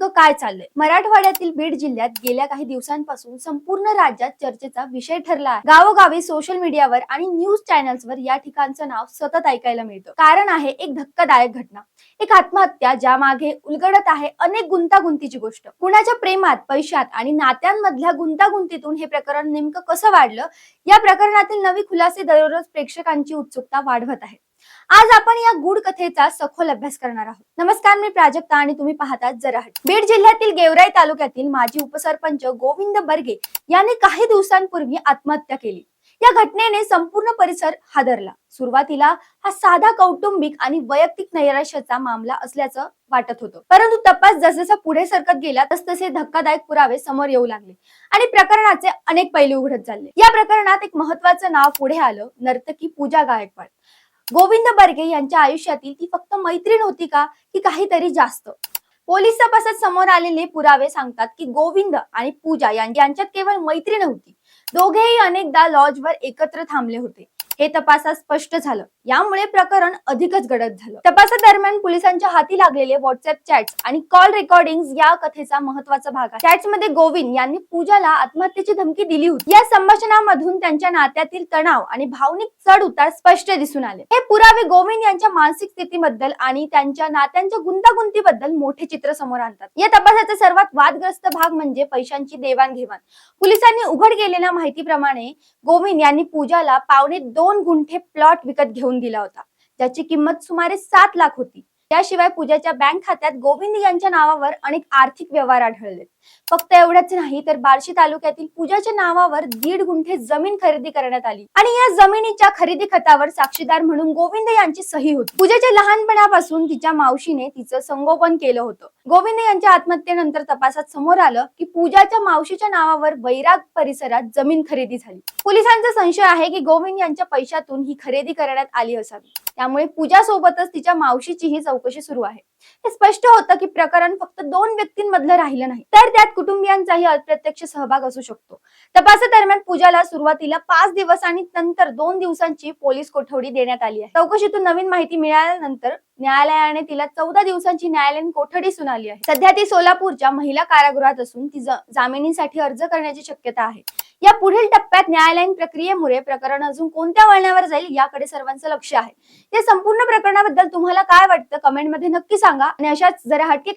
नेमकं काय चाललंय? मराठवाड्यातील बीड जिल्ह्यात गेल्या काही दिवसांपासून संपूर्ण राज्यात चर्चेचा विषय ठरला आहे. गावोगावी सोशल मीडियावर आणि न्यूज चॅनल्सवर या ठिकाणचं नाव सतत ऐकायला मिळतं. कारण आहे एक धक्कादायक घटना. एक आत्महत्या ज्या मागे उलगडत आहे अनेक गुंतागुंतीची गोष्ट. कुणाच्या प्रेमात पैशात आणि नात्यांमधल्या गुंतागुंतीतून हे प्रकरण नेमकं कसं वाढलं? या प्रकरणातील नवी खुलासे दररोज प्रेक्षकांची उत्सुकता वाढवत आहेत. आज आपण या गूढ कथेचा सखोल अभ्यास करणार आहोत. नमस्कार मी प्राजक्ता आणि तुम्ही पाहतात जराहट. बीड जिल्ह्यातील गेवराई तालुक्यातील माजी उपसरपंच गोविंद बर्गे यांनी काही दिवसांपूर्वी आत्महत्या केली. या घटनेने संपूर्ण परिसर हादरला. सुरुवातीला हा साधा कौटुंबिक आणि वैयक्तिक नैराश्याचा मामला असल्याचं वाटत होतं. परंतु तपास जसजसा पुढे सरकत गेला तसतसे धक्कादायक पुरावे समोर येऊ लागले आणि प्रकरणाचे अनेक पैलू उघडत चालले. या प्रकरणात एक महत्वाचं नाव पुढे आलं नर्तकी पूजा गायकवाड. गोविंद बर्गे यांच्या आयुष्यातील ती फक्त मैत्रीण होती का? की काहीतरी जास्त. पोलीस तपासात समोर आलेले पुरावे सांगतात की गोविंद आणि पूजा यांच्यात केवळ मैत्री नव्हती दोघेही अनेकदा लॉजवर एकत्र थांबले होते. हे तपासात स्पष्ट झालं. यामुळे प्रकरण अधिकच गडद झालं. तपासादरम्यान पोलिसांच्या हाती लागलेले व्हॉट्सअप चॅट्स आणि कॉल रेकॉर्डिंग या कथेचा महत्त्वाचा भाग आहे. चॅट्समध्ये गोविंद यांनी पूजाला आत्महत्येची धमकी दिली होती. या संभाषणामधून त्यांच्या नात्यातील तणाव आणि भावनिक चढ उतार स्पष्ट दिसून आले. हे पुरावे गोविंद यांच्या मानसिक स्थितीबद्दल आणि त्यांच्या नात्यांच्या गुंतागुंतीबद्दल मोठे चित्र समोर आणतात. या तपासाचा सर्वात वादग्रस्त भाग म्हणजे पैशांची देवाणघेवाण. पोलिसांनी उघड केलेल्या माहितीप्रमाणे गोविंद यांनी पूजाला पावणे दोन गुंठे प्लॉट विकत घेऊन दिला होता. ज्याची किंमत सुमारे सात लाख होती. त्याशिवाय पूजाच्या बँक खात्यात गोविंद यांच्या नावावर अनेक आर्थिक व्यवहार आढळले. फक्त एवढंच नाही तर बार्शी तालुक्यातील पूजाच्या नावावर दीड गुंठे जमीन खरेदी करण्यात आली. आणि या जमिनीच्या खरेदी खतावर साक्षीदार म्हणून गोविंद यांची सही होती. पूजाच्या लहानपणापासून तिच्या मावशीने तिचं संगोपन केलं होतं. गोविंद यांच्या आत्महत्येनंतर तपासात समोर आलं की पूजाच्या मावशीच्या नावावर वैराग परिसरात जमीन खरेदी झाली. पोलिसांचा संशय आहे की गोविंद यांच्या पैशातून ही खरेदी करण्यात आली असावी. त्यामुळे पूजा सोबतच तिच्या मावशीचीही चौकशी सुरू आहे. हे स्पष्ट होतं की प्रकरण फक्त दोन व्यक्तींमधलं राहिलं नाही तर त्यात कुटुंबियांचाही अप्रत्यक्ष सहभाग असू शकतो. तपासादरम्यान पूजाला सुरुवातीला पाच दिवस आणि नंतर दोन दिवसांची पोलीस कोठडी देण्यात आली आहे. चौकशीतून नवीन माहिती मिळाल्यानंतर न्यायालयाने तिला चौदा दिवसांची न्यायालयीन कोठडी सुनावली आहे. सध्या ती सोलापूरच्या महिला कारागृहात असून ती जामिनीसाठी अर्ज करण्याची शक्यता आहे. या पुढील टप्प्यात न्यायालयीन प्रक्रियेमुळे प्रकरण अजून कोणत्या वळणावर जाईल याकडे सर्वांचं लक्ष आहे. या संपूर्ण प्रकरणाबद्दल तुम्हाला काय वाटतं? कमेंटमध्ये नक्की सांगा. सांगा आणि अशाच जरा हटके